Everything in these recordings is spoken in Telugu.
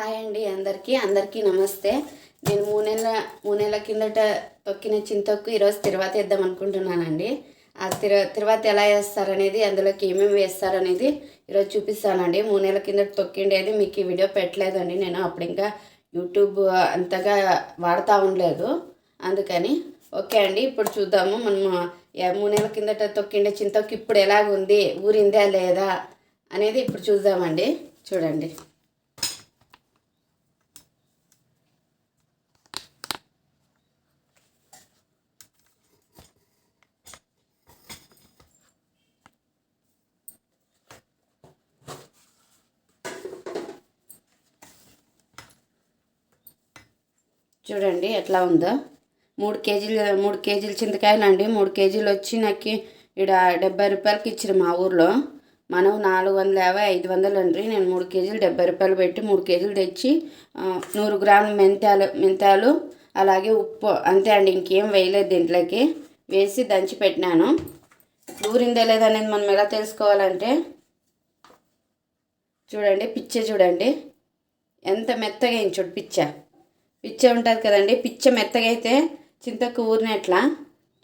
హాయ్ అండి అందరికీ. అందరికీ నమస్తే. నేను మూడు నెలల మూడు నెలల కిందట తొక్కిన చింతొక్కు ఈరోజు తిరువాత వేద్దాం అనుకుంటున్నానండి. ఆ తిరు తిరువాత ఎలా వేస్తారనేది అందులోకి ఏమేమి వేస్తారనేది ఈరోజు చూపిస్తానండి. మూడు నెలల కిందట తొక్కిండేది మీకు ఈ వీడియో పెట్టలేదండి. నేను అప్పుడు ఇంకా యూట్యూబ్ అంతగా వాడుతూ ఉండలేదు. అందుకని ఓకే అండి ఇప్పుడు చూద్దాము. మనము మూడు నెలల కిందట తొక్కిండే చింతొక్కు ఇప్పుడు ఎలాగుంది ఊరిందా లేదా అనేది ఇప్పుడు చూద్దామండి. చూడండి. చూడండి ఎట్లా ఉందో. మూడు కేజీలు మూడు కేజీలు చింతకాయలు అండి. మూడు కేజీలు వచ్చి నాకు ఇక్కడ డెబ్బై రూపాయలకి ఇచ్చారు మా ఊర్లో. మనం నాలుగు వందల యాభై ఐదు వందలు అండి. నేను మూడు కేజీలు డెబ్బై రూపాయలు పెట్టి మూడు కేజీలు తెచ్చి నూరు గ్రాముల మెంతాలు మెంతాలు అలాగే ఉప్పు అంతే అండి. ఇంకేం వేయలేదు దీంట్లోకి. వేసి దంచి పెట్టినాను. ఊరిందే లేదనేది మనం ఎలా తెలుసుకోవాలంటే చూడండి పిచ్చ చూడండి. ఎంత మెత్తగా అయింది చూడు పిచ్చ. పిచ్చ ఉంటుంది కదండి. పిచ్చ మెత్తగా అయితే చింతకు ఊరినట్లా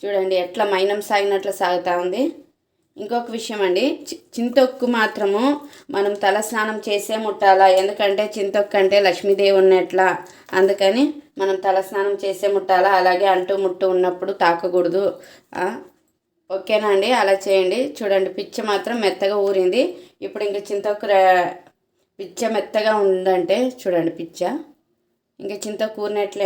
చూడండి ఎట్లా మైనం సాగినట్లు సాగుతూ ఉంది. ఇంకొక విషయం అండి. చి- చింతొక్కు మాత్రము మనం తల స్నానం చేసే ముట్టాలా ఎందుకంటే చింతొక్కు అంటే లక్ష్మీదేవి ఉన్నట్లా అందుకని మనం తలస్నానం చేసే ముట్టాలా అలాగే అంటూ ముట్టు ఉన్నప్పుడు తాకకూడదు. ఓకేనా అండి? అలా చేయండి. చూడండి పిచ్చ మాత్రం మెత్తగా ఊరింది. ఇప్పుడు ఇంక చింతొక్కు పిచ్చ మెత్తగా ఉందంటే చూడండి పిచ్చ. ఇంకా చింత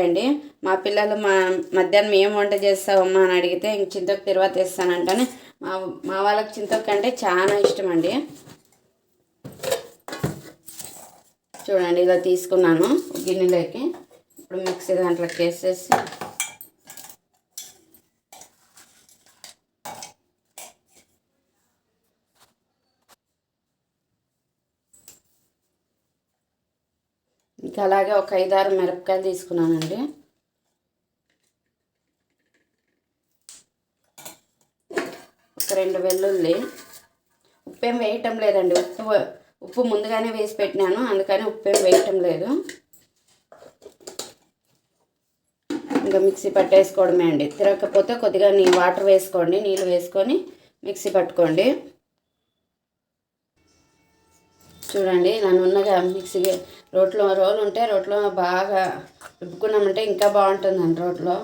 అండి. మా పిల్లలు మా మధ్యాహ్నం ఏం వంట చేస్తావమ్మా అని అడిగితే ఇంక చింతకు తిరువాత వేస్తానంటని. మా మా వాళ్ళకి చింతకు అంటే చాలా ఇష్టం అండి. చూడండి ఇలా తీసుకున్నాను గిన్నెలోకి. ఇప్పుడు మిక్సీ దాంట్లోకి వేసేసి ఇంకా అలాగే ఒక ఐదారు మిరపకాయలు తీసుకున్నానండి. ఒక రెండు వెల్లుల్లి ఉప్పు ఏం వేయటం లేదండి. ఉప్పు ఉప్పు ముందుగానే వేసి పెట్టినాను. అందుకని ఉప్పు ఏం వేయటం లేదు. ఇంకా మిక్సీ పట్టేసుకోవడమే అండి. తిరగకపోతే కొద్దిగా నీ వాటర్ వేసుకోండి. నీళ్ళు వేసుకొని మిక్సీ పట్టుకోండి. చూడండి నన్ను ఉన్నగా మిక్సీ రోట్లో రోలు ఉంటే రోట్లో బాగా రుబ్బుకున్నామంటే ఇంకా బాగుంటుందండి రోట్లో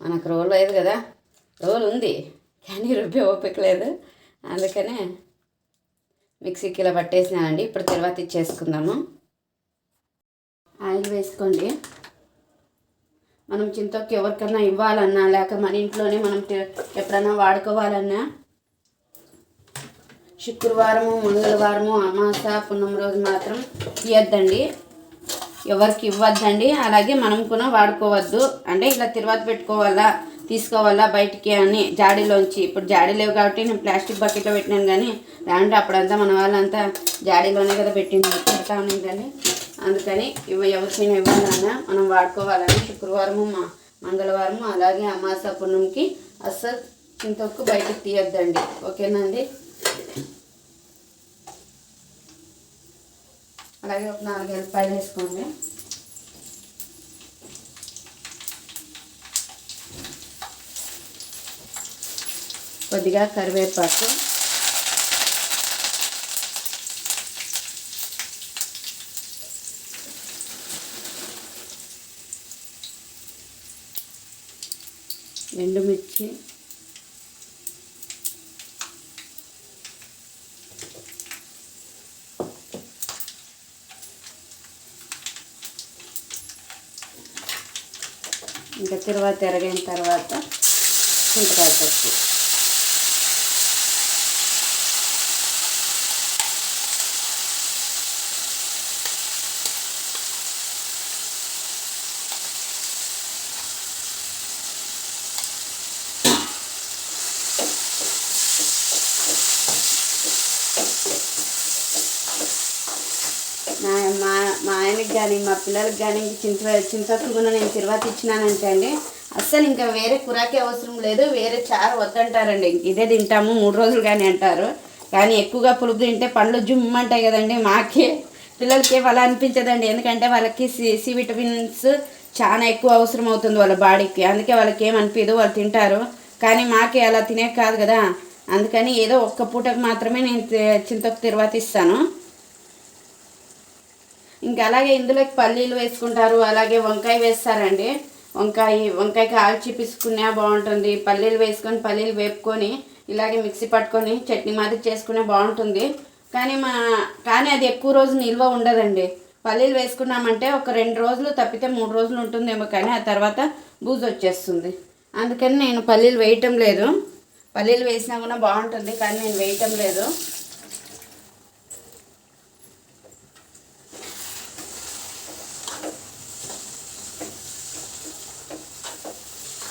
మనకు రోల్ లేదు కదా. రోల్ ఉంది కానీ రుబ్బే ఓపిక లేదు. అందుకనే మిక్సీకి ఇలా పట్టేసినానండి. ఇప్పుడు తర్వాత ఇచ్చేసుకుందాము. ఆయిల్ వేసుకోండి. మనం చింతకి ఎవరికన్నా ఇవ్వాలన్నా లేక మన ఇంట్లోనే మనం ఎప్పుడన్నా వాడుకోవాలన్నా శుక్రవారము మంగళవారము అమాస పున్నం రోజు మాత్రం తీయద్దండి. ఎవరికి ఇవ్వద్దండి. అలాగే మనం కూడా వాడుకోవద్దు. అంటే ఇలా తిరువాత పెట్టుకోవాలా తీసుకోవాలా బయటికి అని జాడీలోంచి. ఇప్పుడు జాడీ లేవు కాబట్టి నేను ప్లాస్టిక్ బకెట్లో పెట్టినాను కానీ దాంట్లో అప్పుడంతా మన వాళ్ళంతా జాడీలోనే కదా పెట్టింది. పెడతా ఉన్నదండి అందుకని ఇవి ఎవరికైనా ఇవ్వాలన్నా మనం వాడుకోవాలని శుక్రవారము మా మంగళవారము అలాగే అమాస పున్నంకి అస్సలు చింతొక్కు బయటకు తీయొద్దండి. ఓకేనండి అలాగే ఒక నాలుగు ఎల్లిపాయలు వేసుకోండి. కొద్దిగా కరివేపాకు. ఎండుమిర్చి. ఇంకా తర్వాత ఎరగైన తర్వాత చింతకాయ పప్పు. మా మా మా ఆయనకి కానీ మా పిల్లలకి కానీ చింత చింతకు కూడా నేను తిరువాత ఇచ్చినానంటే అండి అస్సలు ఇంకా వేరే కూరకే అవసరం లేదు వేరే చారు వద్దంటారండి. ఇదే తింటాము మూడు రోజులు కానీ అంటారు. కానీ ఎక్కువగా పులుపు తింటే పండ్లు జుమ్మంటాయి కదండి మాకే. పిల్లలకి అలా అనిపించదండి. ఎందుకంటే వాళ్ళకి సి సి విటమిన్స్ చాలా ఎక్కువ అవసరం అవుతుంది వాళ్ళ బాడీకి. అందుకే వాళ్ళకి ఏం అనిపించదు వాళ్ళు తింటారు. కానీ మాకే అలా తినే కాదు కదా. అందుకని ఏదో ఒక్క పూటకు మాత్రమే నేను చింతకు తిరువాత ఇస్తాను. ఇంకా అలాగే ఇందులోకి పల్లీలు వేసుకుంటారు అలాగే వంకాయ వేస్తారండి. వంకాయ వంకాయకి ఆల్చి పిసుకునే బాగుంటుంది. పల్లీలు వేసుకొని పల్లీలు వేపుకొని ఇలాగే మిక్సీ పట్టుకొని చట్నీ మాదిరి చేసుకునే బాగుంటుంది. కానీ మా కానీ అది ఎక్కువ రోజు నిల్వ ఉండదండి. పల్లీలు వేసుకున్నామంటే ఒక రెండు రోజులు తప్పితే మూడు రోజులు ఉంటుందేమో కానీ ఆ తర్వాత బూజు వచ్చేస్తుంది. అందుకని నేను పల్లీలు వేయటం లేదు. పల్లీలు వేసినా కూడా బాగుంటుంది కానీ నేను వేయటం లేదు.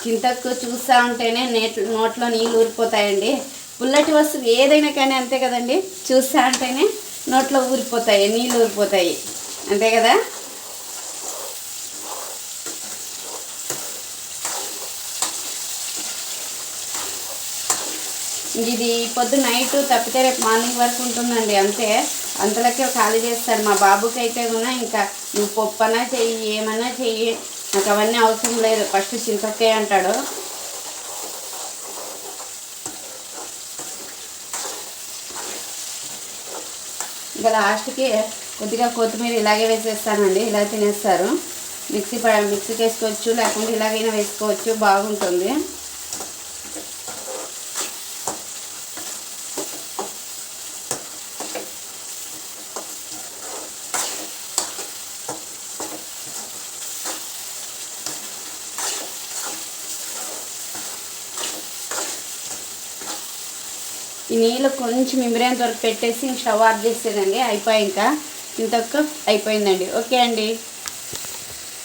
చింతకు చూస్తూ ఉంటేనే నేట్ నోట్లో నీళ్ళు ఊరిపోతాయండి. పుల్లటి వస్తువు ఏదైనా కానీ అంతే కదండి. చూస్తూ ఉంటేనే నోట్లో ఊరిపోతాయి నీళ్ళు ఊరిపోతాయి. అంతే కదా? ఇది పొద్దు నైట్ తప్పితే రేపు మార్నింగ్ వరకు ఉంటుందండి అంతే. అంతలోకే ఖాళీ చేస్తాడు మా బాబుకి అయితే కూడా ఇంకా నువ్వు పప్పనా చెయ్యి ఏమన్నా చెయ్యి. నాకు అవన్నీ అవసరం లేదు. ఫస్ట్ చింతకాయ అంటాడు. ఇంకా లాస్ట్కి కొద్దిగా కొత్తిమీర ఇలాగే వేసేస్తానండి. ఇలా తినేస్తారు. మిక్సీ మిక్సీకి వేసుకోవచ్చు లేకుంటే ఇలాగైనా వేసుకోవచ్చు. బాగుంటుంది. ఈ నీళ్ళు కొంచెం ఇమిరేంత వరకు పెట్టేసి ఇంక స్టవ్ ఆఫ్ చేసేదండి. అయిపోయి ఇంకా చింతకు అయిపోయిందండి. ఓకే అండి.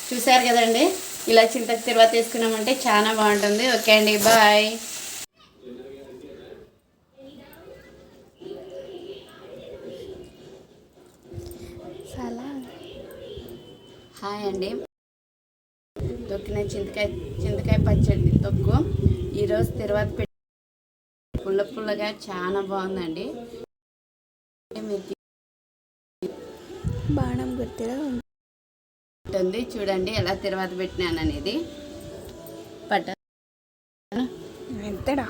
చూసారు కదండి? ఇలా చింతకు తిరువాత వేసుకున్నామంటే చాలా బాగుంటుంది. ఓకే అండి. బాయ్. హాయ్ అండి. తొక్కిన చింతకాయ చింతకాయ పచ్చడి తొక్కు. ఈరోజు తిరువాత పెట్టి పుల్ల పుల్లగా చాలా బాగుందండి. బాణం గుర్తుగా ఉంటుంది. చూడండి ఎలా తిరువాత పెట్టినాను అనేది పట్ట ఎంతడా?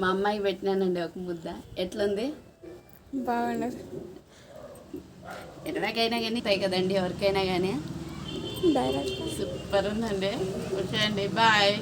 మా అమ్మాయికి పెట్టినానండి ఒక ముద్ద. ఎట్లుంది? బాగుండదు ఎలాగైనా కానీ కదండి ఎవరికైనా కానీ. సూపర్ ఉందండి ఓకే అండి బాయ్